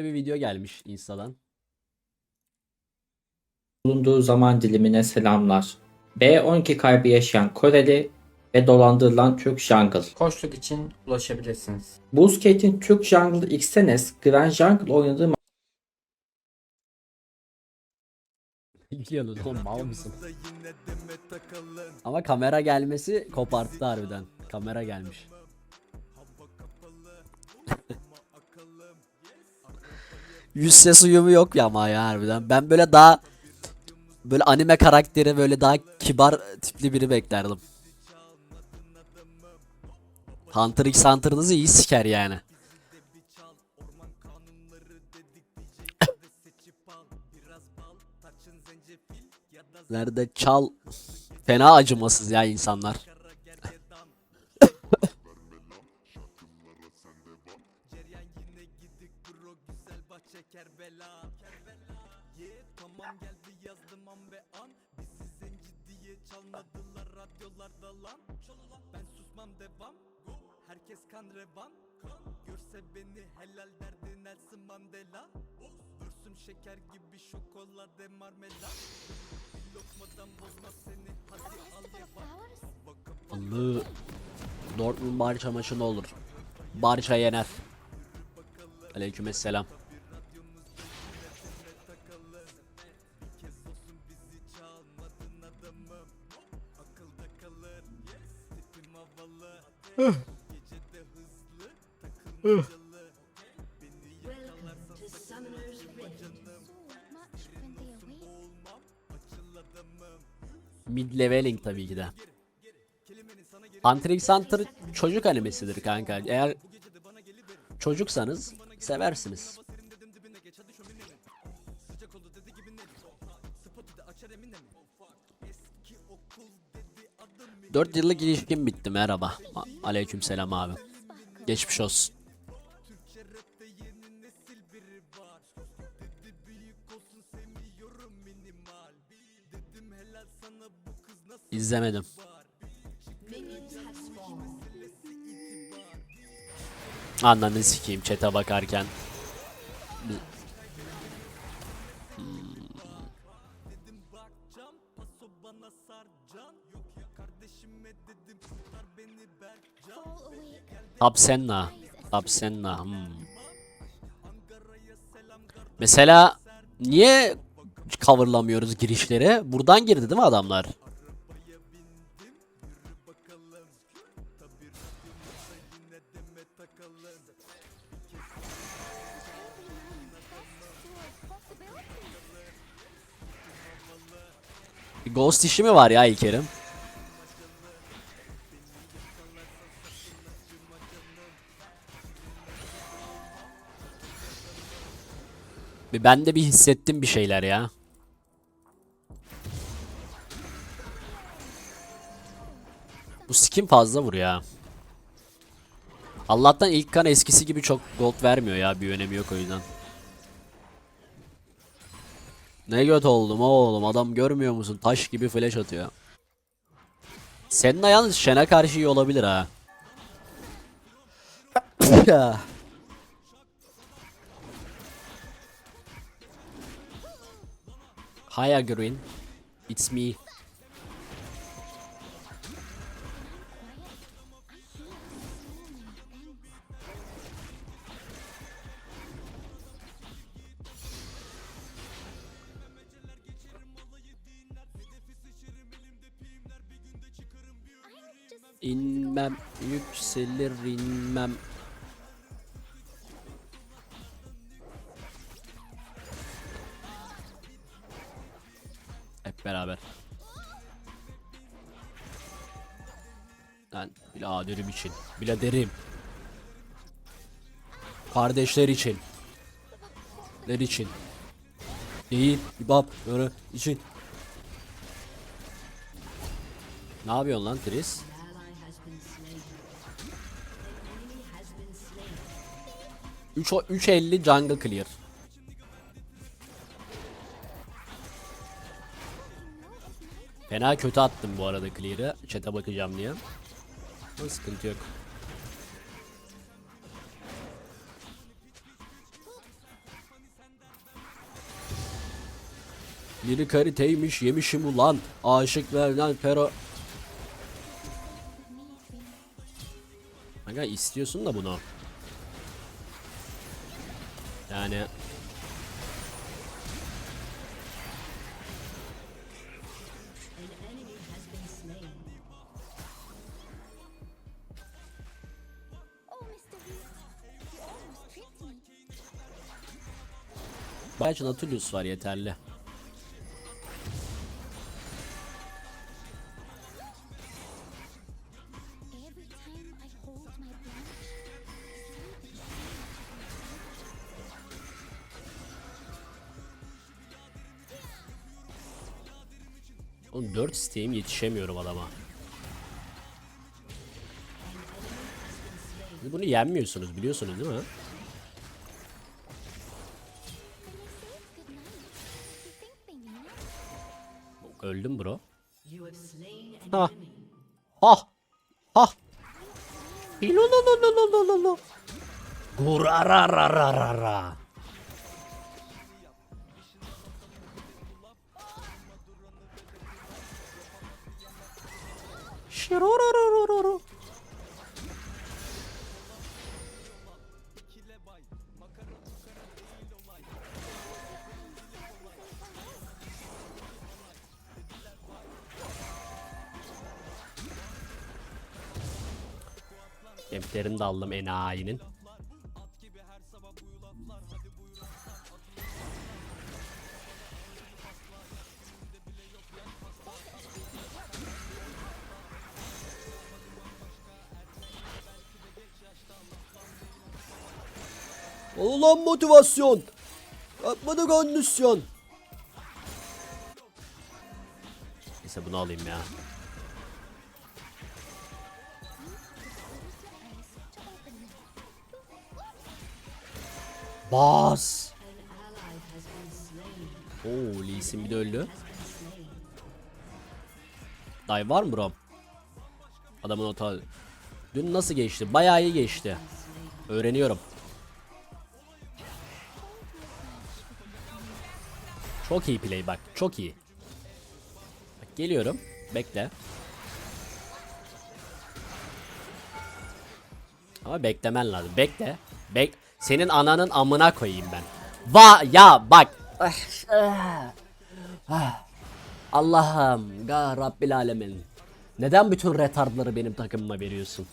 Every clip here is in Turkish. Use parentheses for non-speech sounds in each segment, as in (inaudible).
Şöyle bir video gelmiş Insta'dan. bulunduğu zaman dilimine selamlar. B12 kaybı yaşayan Koreli ve dolandırılan Türk Jungle. Koçluk için ulaşabilirsiniz. Busquets'in Türk Jungle Xtenes Grand Jungle oynadığı Gülüyorsunuz oğlum (laughs) mal mısın? Ama kamera gelmesi koparttı harbiden. Kamera gelmiş. Yüz ses uyumu yok ya ama ya harbiden. Ben böyle daha böyle anime karakteri böyle daha kibar tipli biri beklerdim. Hunter x Hunter'ınızı iyi siker yani. Nerede çal fena acımasız ya insanlar. Barça maçı ne olur? Barça yener. Aleykümselam. Mid leveling tabii ki de. Hunter x Hunter çocuk animesidir kanka. Eğer çocuksanız seversiniz. 4 yıllık ilişkim bitti merhaba. A- Aleykümselam abi. Geçmiş olsun. İzlemedim. Ananı sikeyim çete bakarken. Tapsenna. Tapsenna. Hmm. Mesela niye coverlamıyoruz girişleri? Buradan girdi değil mi adamlar? Ghost işi mi var ya İlker'im? Bir ben de bir hissettim bir şeyler ya. Bu skin fazla vuruyor ya. Allah'tan ilk kan eskisi gibi çok gold vermiyor ya. Bir önemi yok o yüzden. Ne göt oldum oğlum adam görmüyor musun? Taş gibi flash atıyor. Senin yalnız Shen'e karşı iyi olabilir ha. (coughs) Hi Agrin. It's me. Yükselir inmem. Hep beraber. Ben biraderim için, biraderim. Kardeşler için. Der için. Değil, ibab, böyle için. Ne yapıyorsun lan Tris? 3 350 jungle clear. Fena kötü attım bu arada clear'ı. Chat'e bakacağım diye. Ama sıkıntı yok. Yeni kariteymiş yemişim ulan. Aşık ve pero. Aga istiyorsun da bunu. Yani. Belki Nautilus var yeterli. Oğlum 4 isteğim yetişemiyorum adama. Bunu yenmiyorsunuz biliyorsunuz değil mi? when I say it's good night, you think they mean it? Öldüm bro. Ha. Ha. Hilololololololo. Gurararararara. Şirororororo. Kemiklerini de aldım enayinin. Ulan motivasyon. Yapmadı kondisyon. Neyse bunu alayım ya. Bas. Oo Lee Sin bir de öldü. Day var mı bro? Adamın ota... Dün nasıl geçti? Bayağı iyi geçti. Öğreniyorum. Çok iyi play bak. Çok iyi. Bak geliyorum. Bekle. Ama beklemen lazım. Bekle. Bek senin ananın amına koyayım ben. Va ya bak. Allah'ım. Ga Rabbil alemin. Neden bütün retardları benim takımıma veriyorsun?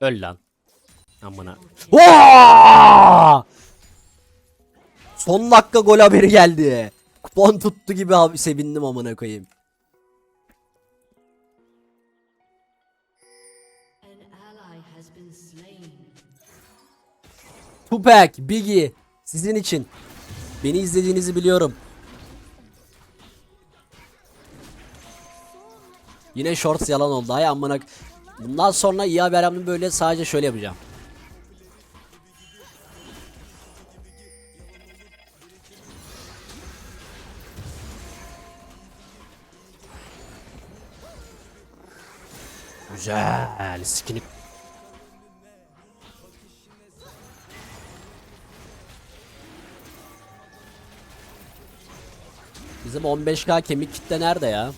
Öl lan. Amına. Son dakika gol haberi geldi. Kupon tuttu gibi abi sevindim amına koyayım. Tupac, Biggie sizin için. Beni izlediğinizi biliyorum. Yine shorts yalan oldu. Ay amına. Bundan sonra iyi haberimde böyle sadece şöyle yapacağım. Güzel. Skinny Bizim 15k kemik kitle nerede ya?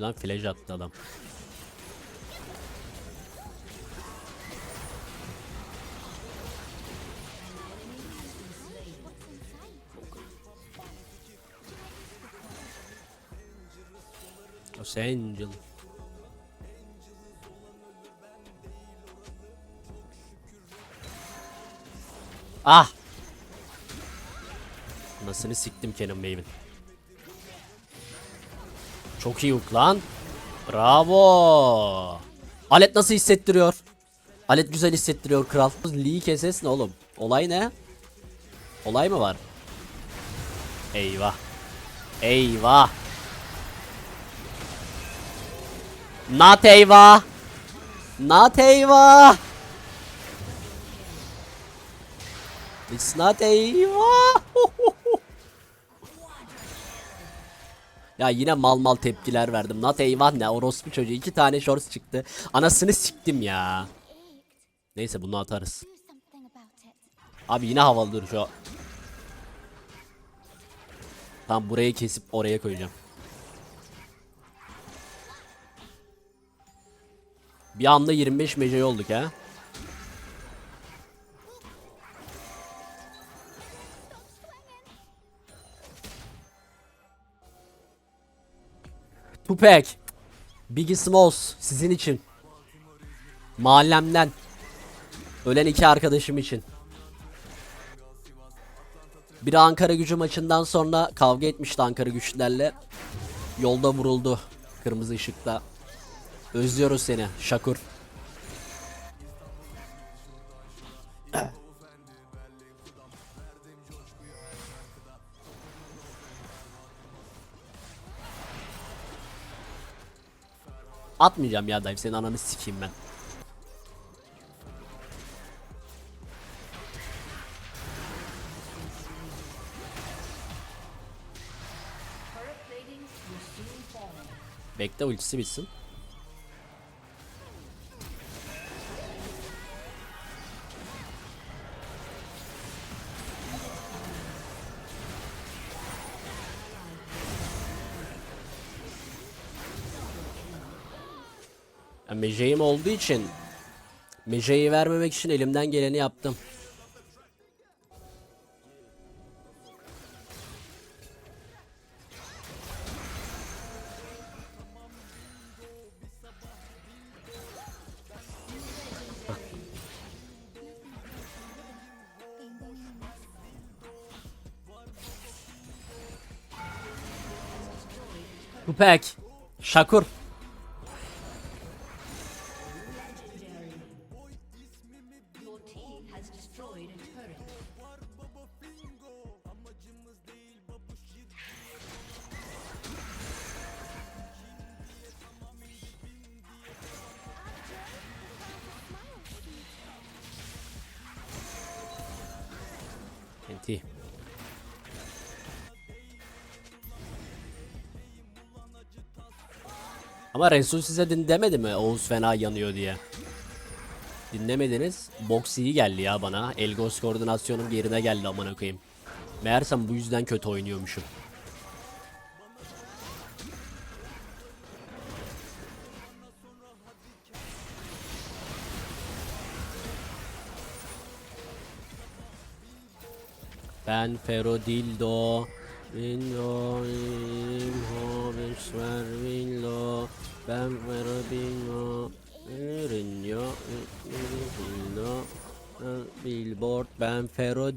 Lan flash attı adam. Los Angeles. Ah! Nasını siktim Kenan Maven. Çok iyi hook lan. Bravo. Alet nasıl hissettiriyor? Alet güzel hissettiriyor kral. Lee keses ne oğlum? Olay ne? Olay mı var? Eyvah. Eyvah. Not eyvah. Not eyvah. It's not eyvah. (laughs) ya yine mal mal tepkiler verdim. Not eyvah ne orospu çocuğu. iki tane shorts çıktı. Anasını siktim ya. Neyse bunu atarız. Abi yine havalı dur şu. Tam burayı kesip oraya koyacağım. Bir anda 25 mecai olduk ha. Tupac. Biggie Smalls sizin için. Mahallemden. Ölen iki arkadaşım için. Biri Ankara gücü maçından sonra kavga etmişti Ankara güçlerle. Yolda vuruldu. Kırmızı ışıkta. Özlüyoruz seni Şakur. Atmayacağım ya dayı senin ananı sikeyim ben. Bekle ultisi bitsin. Ya Mejeyim olduğu için Mejeyi vermemek için elimden geleni yaptım. Tupac. Şakur. Ama Resul size din demedi mi Oğuz fena yanıyor diye. Dinlemediniz. Box iyi geldi ya bana. Elgos koordinasyonum yerine geldi amına koyayım. Meğersem bu yüzden kötü oynuyormuşum. Ben Fero İmho Besver Villo Ben Fero Dildo Rinyo Dildo Billboard Ben Fero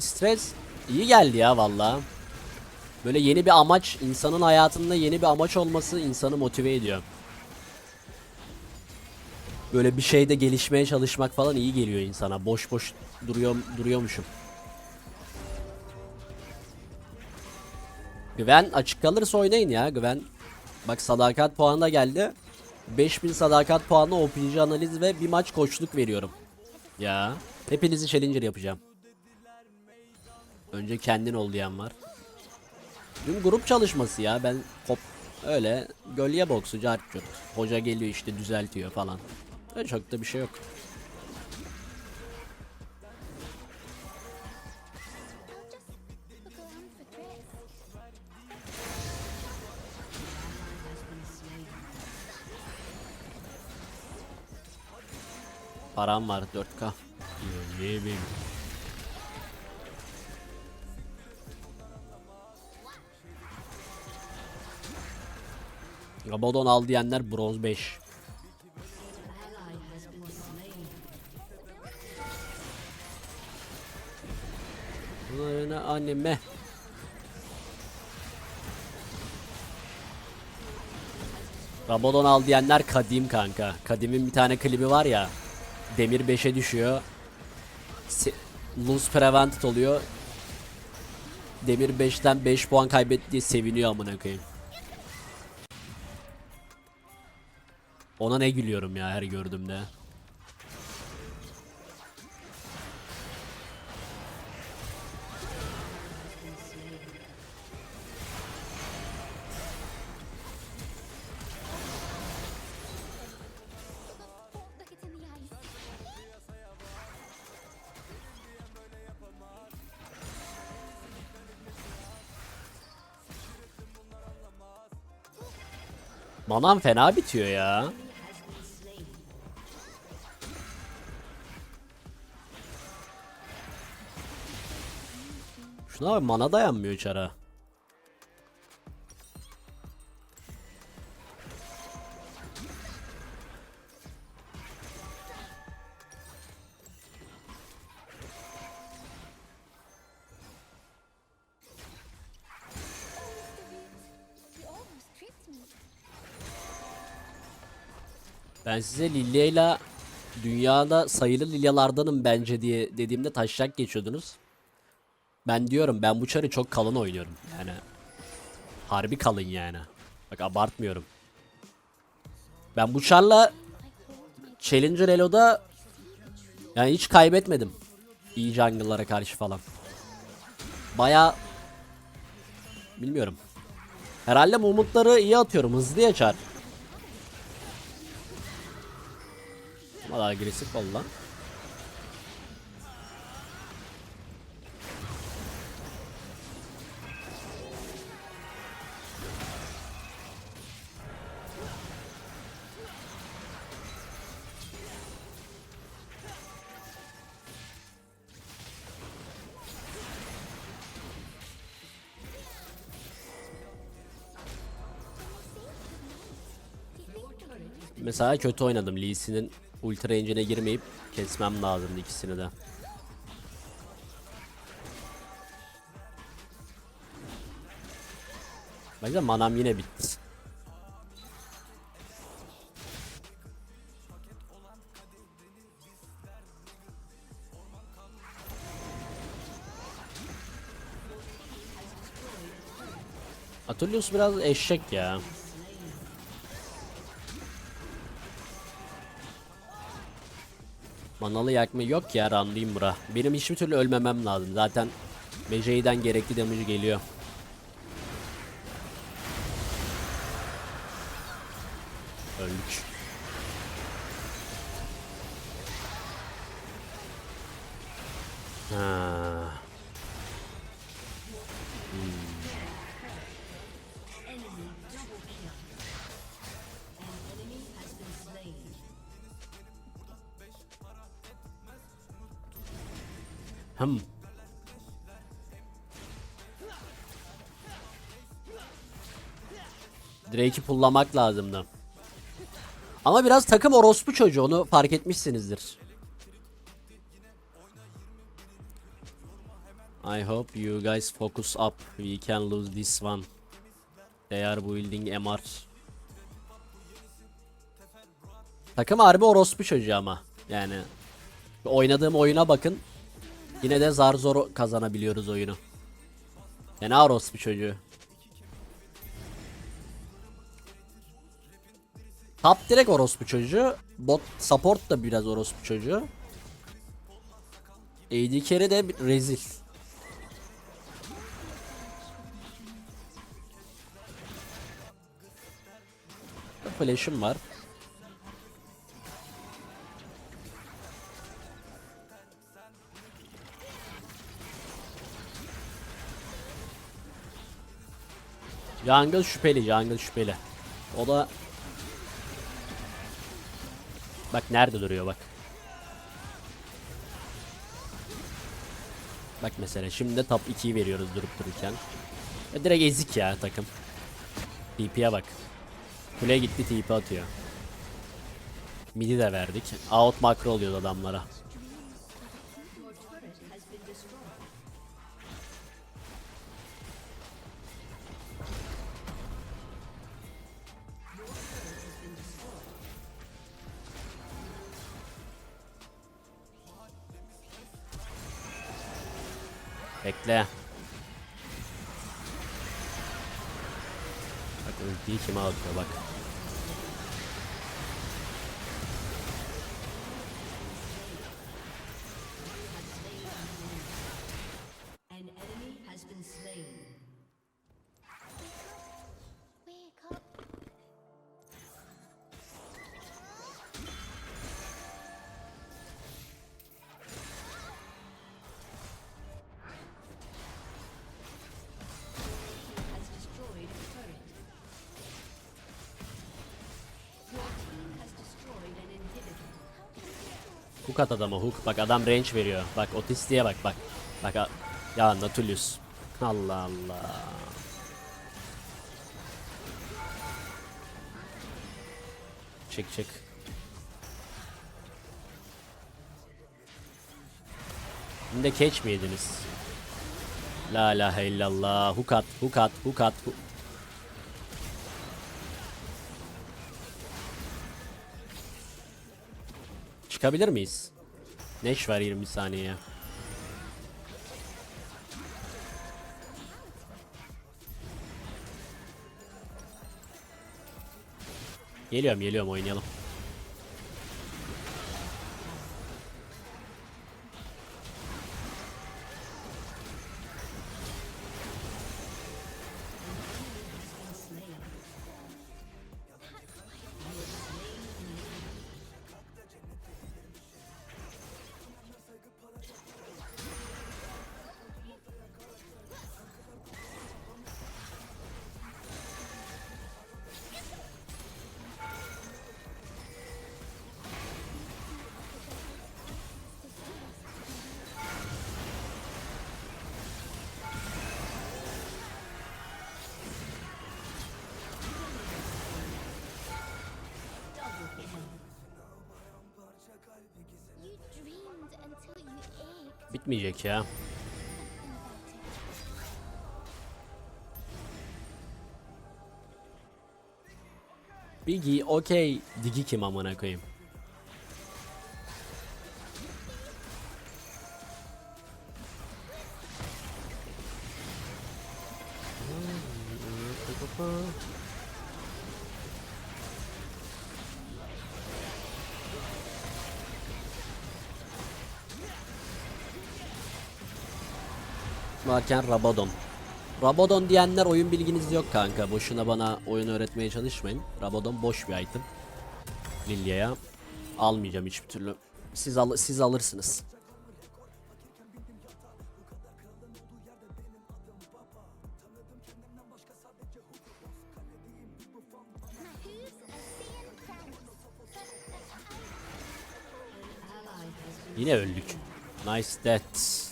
stres iyi geldi ya valla. Böyle yeni bir amaç, insanın hayatında yeni bir amaç olması insanı motive ediyor. Böyle bir şeyde gelişmeye çalışmak falan iyi geliyor insana. Boş boş duruyor duruyormuşum. Güven açık kalırsa oynayın ya Güven. Bak sadakat puanı da geldi. 5000 sadakat puanı OPG analiz ve bir maç koçluk veriyorum. Ya hepinizi challenger yapacağım. Önce kendin ol diyen var. Dün grup çalışması ya ben hop öyle gölge boksu cartçut. Hoca geliyor işte düzeltiyor falan. Öyle çok da bir şey yok. Param var 4k. Ne bileyim. Rabadon al diyenler bronz 5. anneme. Rabadon al diyenler kadim kanka. Kadim'in bir tane klibi var ya. Demir 5'e düşüyor. Se Lose prevented oluyor. Demir 5'ten 5 puan kaybetti diye seviniyor amına koyayım. Ona ne gülüyorum ya her gördüğümde. Manam fena bitiyor ya. Şuna bak mana dayanmıyor çara. Ben size Lilya'yla dünyada sayılı Lilya'lardanım bence diye dediğimde taşacak geçiyordunuz. Ben diyorum ben bu çarı çok kalın oynuyorum yani. Harbi kalın yani. Bak abartmıyorum. Ben bu çarla Challenger Elo'da yani hiç kaybetmedim. İyi jungle'lara karşı falan. Baya bilmiyorum. Herhalde mumutları iyi atıyorum. Hızlı yaşar. Valla agresif ol lan. Mesela kötü oynadım. Lee Ulti range'ine girmeyip kesmem lazımdı ikisini de. Bence manam yine bitti. Atullius biraz eşek ya. Manalı yakma yok ya randayım bura. Benim hiçbir türlü ölmemem lazım. Zaten Mejei'den gerekli damage geliyor. Hmm. Drake'i pullamak lazımdı. Ama biraz takım orospu çocuğu onu fark etmişsinizdir. I hope you guys focus up. We can lose this one. They are building MR. Takım harbi orospu çocuğu ama. Yani oynadığım oyuna bakın. Yine de zar zor kazanabiliyoruz oyunu. Fena orospu çocuğu. Top direkt orospu çocuğu. Bot support da biraz orospu çocuğu. AD carry de bir rezil. Flash'ım var. Jungle şüpheli, jungle şüpheli. O da Bak nerede duruyor bak. Bak mesela şimdi de top 2'yi veriyoruz durup dururken. Ya direkt ezik ya takım. TP'ye bak. Kule gitti TP atıyor. Midi de verdik. Out makro oluyor adamlara. Bekle. Bak ultiyi kime atıyor bak. Hook at adama hook. Bak adam range veriyor. Bak otistiğe bak bak. Bak a- ya Nautilus. Allah Allah. Çık çık. Şimdi catch mi yediniz? La ilahe illallah. Hook at, hook at, hook at. hook- Çıkabilir miyiz? Neş var 20 saniye. Geliyorum geliyorum oynayalım. Bitmeyecek ya. Biggie okey. Digi kim amına koyayım? Varken Rabadon. Rabadon diyenler oyun bilginiz yok kanka. Boşuna bana oyun öğretmeye çalışmayın. Rabadon boş bir item. Lilya'ya almayacağım hiçbir türlü. Siz al siz alırsınız. Yine öldük. Nice death.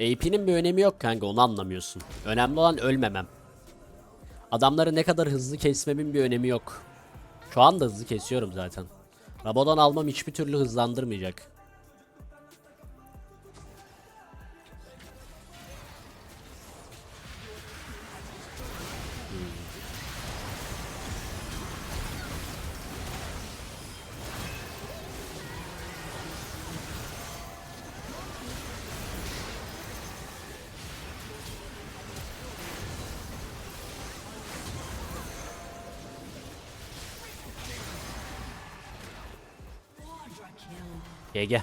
AP'nin bir önemi yok kanka onu anlamıyorsun. Önemli olan ölmemem. Adamları ne kadar hızlı kesmemin bir önemi yok. Şu anda hızlı kesiyorum zaten. Rabadon almam hiçbir türlü hızlandırmayacak. GG.